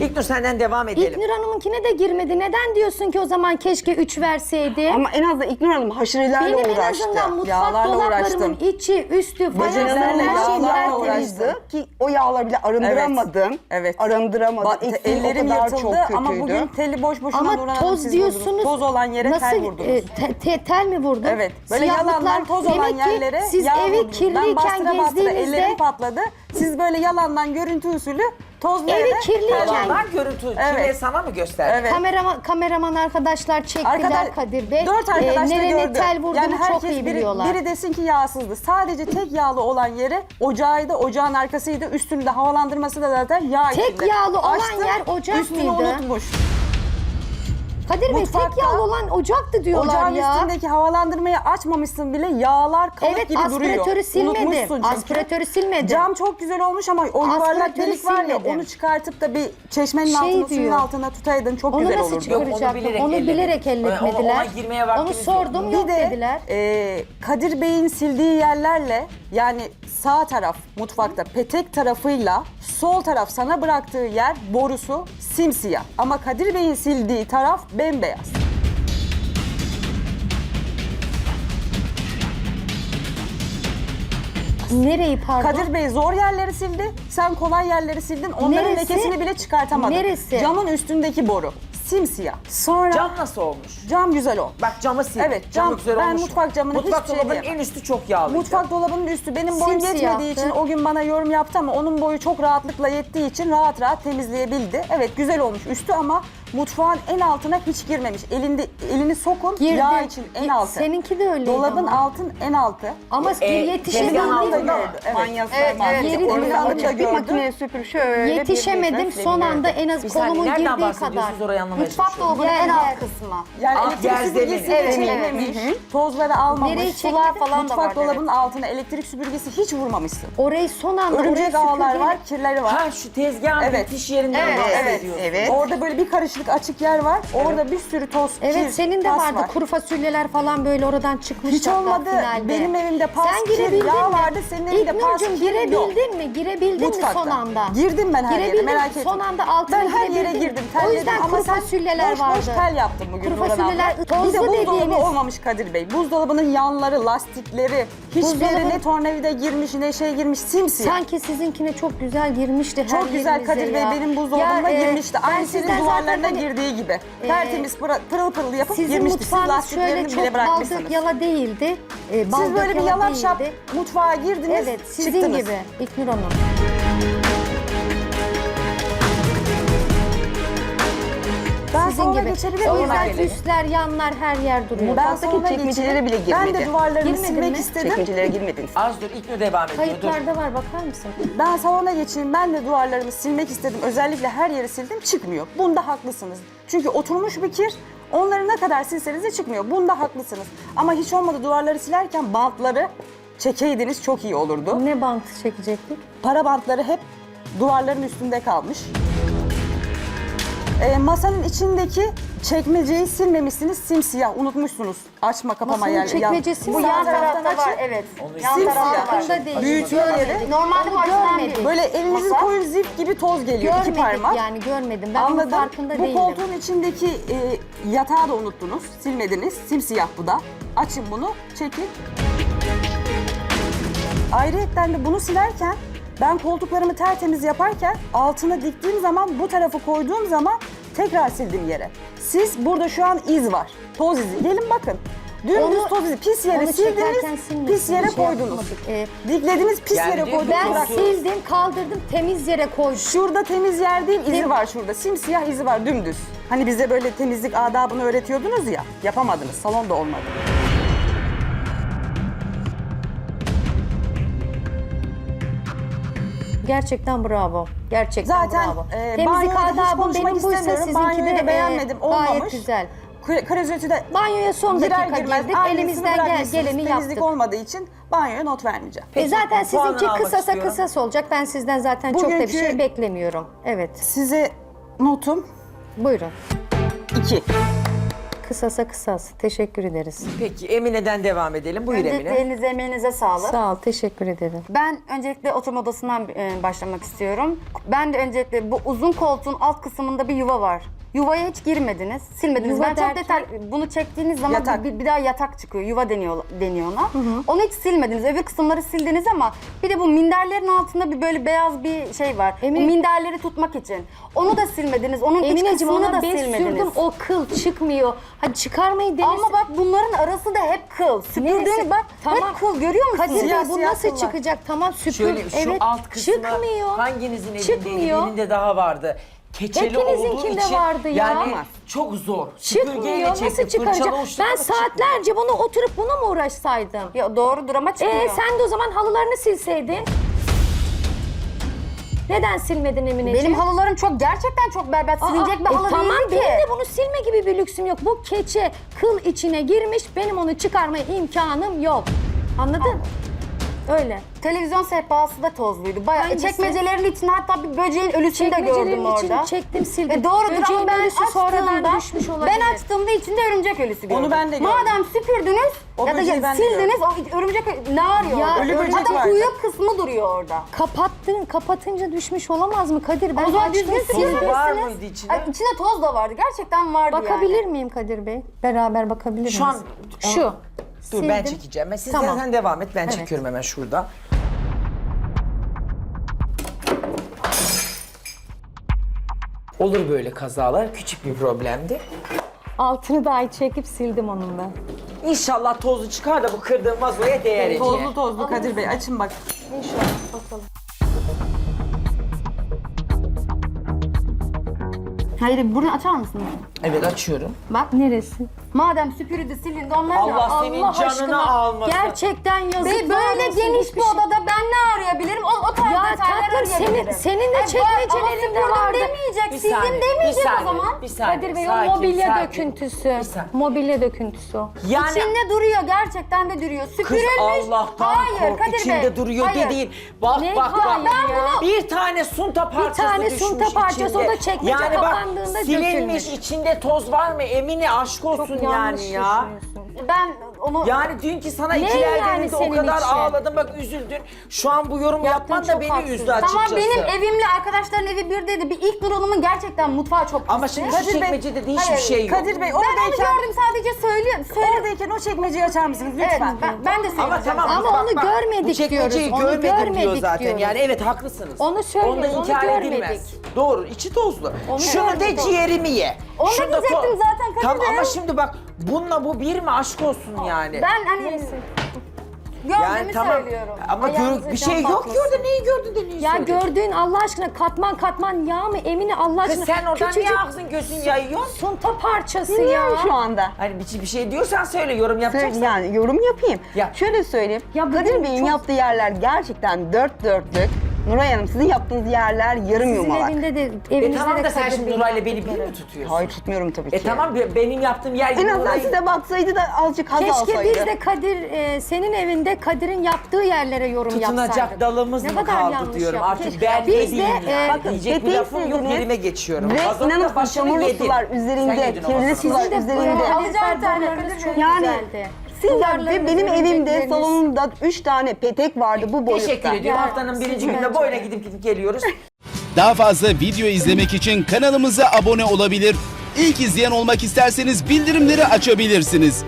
İlknur senden devam edelim. İlknur Hanım'ınkine de girmedi. Neden diyorsun ki o zaman keşke 3 verseydi? Ama en azından İknur Hanım haşerelerle Benim en uğraştı. azından mutfak Yağlarla dolaplarımın uğraştım. içi, üstü, fayanslarım Bacalarla her şeyim yağlarla tertemizdi. uğraştı ki o yağları bile arındıramadım. Evet. Arındıramadım. Ba- ellerim kadar yırtıldı çok kötüydü. ama bugün teli boş boşuna Nurhan Ama Hanım toz siz diyorsunuz. vurdunuz. Toz olan yere nasıl, tel vurdunuz. e, te- te- tel mi vurdun? Evet. Böyle Siyahlıklar- yalandan toz olan Demek ki yerlere siz yağ evi vurdunuz. ben kirliyken bastıra bastıra gezdiğinizde ellerim patladı. Siz böyle yalandan görüntü usulü kirliyken- tel Yalandan vurdunuz. görüntü Evet. kime sana mı gösterdi? Evet. kameraman, kameraman arkadaşlar çektiler Arkadaş, Kadir Bey. Dört arkadaş da E, nereye gördü. tel vurduğunu yani herkes çok iyi biri, biliyorlar. Biri desin ki yağsızdı. Sadece tek yağlı olan yere ocağıydı, ocağın arkasıydı. Üstünde havalandırması da zaten yağ Tek içinde. yağlı olan yer ocak üstünü mıydı? unutmuş. Kadir Bey tek Mutfakta- yağlı olan ocaktı diyorlar Ocağın ya. üstündeki havalandırmayı açmamışsın bile yağlar kalıp Evet gibi duruyor. aspiratörü silmedim. Unutmuşsun çünkü. Aspiratörü silmedim. Cam çok güzel olmuş ama o yuvarlak Aspiratörü delik var ya silmedim. onu çıkartıp da bir çeşmenin Şey altına suyun diyor. altına tutaydın çok Onu güzel nasıl olurdu. çıkaracaktım? bilerek Onu bilerek Ona- elletmediler. ona girmeye Onu vaktimiz sordum yok. yok Bir de dediler. e, Kadir Bey'in sildiği yerlerle yani sağ taraf mutfakta petek tarafıyla sol taraf sana bıraktığı yer borusu simsiyah. Ama Kadir Bey'in sildiği taraf bembeyaz. Nereyi pardon? Kadir Bey zor yerleri sildi, sen kolay yerleri sildin. Onların Neresi? lekesini bile çıkartamadın. Neresi? Camın üstündeki boru. Simsiyah. Sonra cam, Cam nasıl olmuş? güzel o. Bak camı sil. Evet, cam- güzel ben olmuş. mutfak camını Mutfak hiçbir şey dolabının diyemem. en üstü çok yağlıydı. Mutfak dolabının üstü benim boyum Simsiyahtı. yetmediği için o gün bana yorum yaptı ama onun boyu çok rahatlıkla yettiği için rahat rahat temizleyebildi. Evet güzel olmuş üstü ama mutfağın en altına hiç girmemiş. Elinde elini sokun Girdi. yağ için en altı. Seninki de öyleydi Dolabın ama. altın en altı. Ama E, bir yetişemedim. tezgahın altında gördü. Evet. Manyası Evet, var. evet. manyası. Yeri Onu de alıp alınca bir gördüm. makineye süpür şöyle. bir- Yetişemedim son anda en az Bir saniye, kolumun nereden girdiği kadar. bahsediyorsunuz orayı anlamaya Mutfak çalışıyorum. dolabının en alt kısmı. Yani Ah, elektrik yer süpürgesi Evet, çekmemiş, evet. tozları almamış. Nereyi Sular falan da vardı, evet. dolabının altına elektrik süpürgesi hiç vurmamışsın. Orayı son anda Örümcek ağlar süpürgeyle- var, kirleri var. Ha şu tezgahın Evet. bitiş yerinden Evet, bahsediyorsun. evet. Orada böyle bir karışlık açık yer var. Orada bir sürü toz, Evet kir, senin de vardı var. kuru fasulyeler falan böyle oradan çıkmış. Hiç hatta olmadı. finalde. Benim evimde pas, Sen kir, girebildin yağ mi? vardı. Senin evinde pas, İlknur'cum kir yok. girebildin mi? Girebildin Mutfakta. mi son anda? Girdim ben her yere Girebildin merak mi? etme. Son anda altına Ben her yere girebildin. girdim. O terledim. yüzden kuru sen fasulyeler boş vardı. boş tel yaptın bugün Kuru Nurhan abla. fasulyeler, Bir tozlu de buzdolabı dediğimiz. olmamış Kadir Bey. Buzdolabının yanları, lastikleri, hiçbiri Buzdolabı- ne tornavida girmiş ne şey girmiş simsiyah. Sanki sizinkine çok güzel girmişti her Çok güzel yerinize Kadir Bey ya. benim buzdolabıma e, girmişti. ben Aynı senin sizden duvarlarına zaten hani- girdiği gibi. e, Tertemiz pırıl pırıl, pırıl yapıp Sizin girmişti. Siz mutfağınız lastiklerini şöyle bile çok bırakmışsınız. baldık yala değildi. E, Siz baldık böyle bir yala yalap şap değildi. mutfağa girdiniz, Evet sizin çıktınız. gibi İlknur Hanım. Ben Sizin salona gibi. geçebilir O miyim? yüzden üstler yanlar her yer duruyor. Ben Mutfaktaki salona çekmecelere bile Ben de girmedi. duvarlarını Girmedi silmek mi? istedim. Çekmecelere girmediniz. Az dur İlknur devam ediyor. Dur. Kayıtlarda var bakar mısın? Ben salona geçeyim. Ben de duvarlarımı silmek istedim. Özellikle her yeri sildim. Çıkmıyor. Bunda haklısınız. Çünkü oturmuş bir kir. Onları ne kadar silseniz de çıkmıyor. Bunda haklısınız. Ama hiç olmadı duvarları silerken bantları çekeydiniz çok iyi olurdu. Ne bantı çekecektik? Para bantları hep duvarların üstünde kalmış. Ee, masanın içindeki çekmeceyi silmemişsiniz. Simsiyah unutmuşsunuz. Açma kapama Masanın yerleri. çekmecesi Bu Sağ yan taraftan tarafta var açın. evet. Yan silsiyah. tarafta var. Farkında değil. Görmedik. Normalde Onu baştan görmedik. Böyle elinizi Masa. koyun zift gibi toz geliyor. iki Görmedik parmak. yani görmedim. Ben Anladım. onun farkında bu değilim. koltuğun içindeki e, yatağı da unuttunuz. Silmediniz. Simsiyah bu da. Açın bunu. Çekin. Ayrıyetten de bunu silerken ben koltuklarımı tertemiz yaparken altına diktiğim zaman bu tarafı koyduğum zaman tekrar sildim yere. Siz burada şu an iz var. Toz izi. Gelin bakın. Dümdüz Onu- toz izi. Pis yere onu çekerken sildiniz. silmesin, Pis yere bir şey koydunuz. yapmadık. Ee, Diklediniz pis Yani yere diyor ki koydunuz. Ben bırak- sildim, kaldırdım, temiz yere koydum. Şurada temiz yer değil, izi Tem- var şurada. Simsiyah izi var, dümdüz. Hani bize böyle temizlik adabını öğretiyordunuz ya, yapamadınız. Salonda olmadı. Gerçekten bravo. Gerçekten Zaten bravo. e, Temizlik banyoda hiç adabım konuşmak benim buysa istemiyorum. sizinki Banyoyu de da beğenmedim, e, gayet olmamış. güzel. Kre- de Banyoya son girer dakika girmez girdik. aynısını Elimizden gel, bırakmışsınız. geleni Temizlik yaptık. olmadığı için banyoya not vermeyeceğim. E zaten puanını sizinki almak kısasa istiyorum. kısas olacak. Ben sizden zaten çok da bir Bugünkü- şey beklemiyorum. Evet. Size notum Buyurun. 2. Kısasa kısas. Teşekkür ederiz. Peki Emine'den devam edelim. Buyur Öncelikle Emine. elinize emeğinize sağlık. Sağ ol, teşekkür ederim. Ben öncelikle oturma odasından e, başlamak istiyorum. Ben de öncelikle bu uzun koltuğun alt kısmında bir yuva var. Yuvaya hiç girmediniz, silmediniz. Yuva ben derken? çok detay bunu çektiğiniz zaman Yatak. bir, bir daha yatak çıkıyor. Yuva deniyor deniyor ona. Onu hiç silmediniz. Öbür kısımları sildiniz ama bir de bu minderlerin altında bir böyle beyaz bir şey var. Emine- Bu minderleri tutmak için. Onu da silmediniz. Onun iç Emineciğim kısmını ona da bez silmediniz. sürdüm o kıl çıkmıyor. Hadi çıkarmayı denesin. Ama bak bunların arası da hep kıl. Neresi? bak Tamam. hep kıl görüyor musunuz? Kadir Bey Siyah bu siyah nasıl kıllar. çıkacak? Tamam süpür. Şöyle şu evet, alt kısmı çıkmıyor. hanginizin elindeydi? Çıkmıyor. Birinde daha vardı. Keçeli Hepinizinkinde olduğu için vardı ya. yani çok zor. Süpürgeyle Çıkmıyor. Nasıl çektim, çıkaracak? fırçalı Ben ama çıkmıyor. saatlerce bunu oturup buna mı uğraşsaydım? Ya doğrudur ama çıkmıyor. Ee, sen de o zaman halılarını silseydin. Neden silmedin Emineciğim? Benim halılarım çok gerçekten çok berbat. Aa, Silinecek bir e halı tamam değil ki. benim de bunu silme gibi bir lüksüm yok. Bu keçe kıl içine girmiş. Benim onu çıkarmaya imkanım yok. Anladın? Öyle. Televizyon sehpası da tozluydu. Bayağı Hangisi? çekmecelerin içinde hatta bir böceğin ölüsünü de Çekmecelerin gördüm için orada. çektim sildim. E doğrudur Böceğin ama ben ölüsü sonradan açtığımda, düşmüş olabilir. ben açtığımda içinde örümcek ölüsü gördüm. Onu ben de gördüm. Madem süpürdünüz O ya da böceği ya ben de sildiniz o örümcek ö- ne arıyor Ya, orada? ölü böcek Hatta vardı. kuyruk kısmı duruyor orada. Kapattın, kapatınca düşmüş olamaz mı Kadir? Ben o zaman açtım, düzgün sildim. süpürürsünüz. var mıydı içinde? Ay, içinde toz da vardı. Gerçekten vardı Bakabilir yani. miyim Kadir Bey? Beraber bakabilir miyiz? Şu an Şu. Dur ben Sildim. çekeceğim. Ben siz Tamam. sen devam et. Ben çekiyorum hemen şurada. Olur böyle kazalar. Küçük bir problemdi. Altını dahi çekip sildim onun da. İnşallah tozu çıkar da bu kırdığım vazoya değer Ece. Tozlu tozlu Kadir Bey açın bak. İnşallah bakalım. Hayır bunu açar mısınız? Evet açıyorum. Bak Neresi? Madem süpürüldü silindi onlar ne? Allah senin canını aşkına, almasın. Gerçekten yazıklar böyle olsun, geniş bir şey- odada ben ne arayabilirim? O, o tatlım senin, senin de Ay, çekmecelerinde ama süpürdüm vardı. demeyecek, sildim demeyecek o zaman. Bir saniye, Kadir Bey sakin, o mobilya sakin. döküntüsü. Saniye. Mobilya döküntüsü o. Yani İçinde duruyor, gerçekten de duruyor. kız Süpürülmüş. Allah'tan Hayır, kork Kadir içinde Bey. duruyor hayır. dediğin. Bak Ne bak bak. hayır ya? Bir tane sunta parçası tane düşmüş sunta parçası, içinde. o da çekmece yani bak, kapandığında silinmiş dökülmüş. içinde toz var mı? Emine aşk olsun yani Yanlış ya. düşünüyorsun. Ben onu... Yani dünkü sana Ne ikiler yani o senin kadar için? ağladın bak üzüldün. Şu an bu yorum Yaptığın yapman da çok beni haksız. üzdü açıkçası. Tamam benim evimle arkadaşların evi bir dedi. Bir ilk Hanım'ın gerçekten mutfağı çok Ama pisti. şimdi Kadir şu Bey- çekmecede de hiçbir Hayır, şey yok. Kadir Bey Ben onu oradayken, gördüm sadece söylüyorum. Söyle. oradayken o çekmeceyi açar mısınız Evet, lütfen? ben, ben de söyleyeceğim. Ama tamam Ama bak, onu bak, görmedik bu çekmeceyi diyoruz, onu görmedim diyor görmedik zaten. diyoruz. Yani evet haklısınız. Onu söylüyoruz, onu inkar görmedik. edilmez. Doğru içi tozlu. Onu Şunu de görmedik. ciğerimi ye. Onu Şunu da diyecektim ko- zaten Kadir Tamam ama şimdi bak bununla bu bir mi aşk olsun yani. Ben hani gördüğümü yani tamam söylüyorum. ama gör- bir şey yok batmasın. orada neyi gördün de neyi Ya söyledin? gördüğün Allah aşkına katman katman yağ mı Emine Allah aşkına. Kız sen oradan niye ağzın gözün yayıyorsun? Sunta parçası ya. Dinliyorum şu anda. Hani bir, bir şey diyorsan söyle yorum yapacaksın. Söyle- Yani yorum yapayım. Yap. Şöyle söyleyeyim. Ya Kadir Bey'in çok- yaptığı yerler gerçekten dört dörtlük. Nuray Hanım sizin yaptığınız yerler yarım Sizin yumalak. evinde de E evinizde tamam de da sen Kadir şimdi Nuray'la beni bir mi tutuyorsun? Hayır tutmuyorum tabii ki. E tamam be- benim yaptığım yer gibi En azından Nuray- size baksaydı da azıcık haz Keşke alsaydı. biz de Kadir e, senin evinde Kadir'in yaptığı yerlere yorum Tutunacak yapsaydık. dalımız Ne mı kadar kaldı yanlış diyorum. yaptık. Artık ben Biz ne de, diyeyim ya. e, Bakın, Diyecek bir lafım yok yerime geçiyorum. Ve Kazanın inanın da başını çamurlu yedin. sular Sen üzerinde, yedin o kirli sular Sizin de üzerinde. kaloriferleriniz tane, çok Yani güzeldi. Siz de Duvarlarınız, benim evimde salonumda üç tane petek vardı bu boyutta. Teşekkür ediyorum. Ya, Haftanın birinci gününde boyuna gidip gidip geliyoruz. Daha fazla video izlemek için kanalımıza abone olabilir. İlk izleyen olmak isterseniz bildirimleri açabilirsiniz.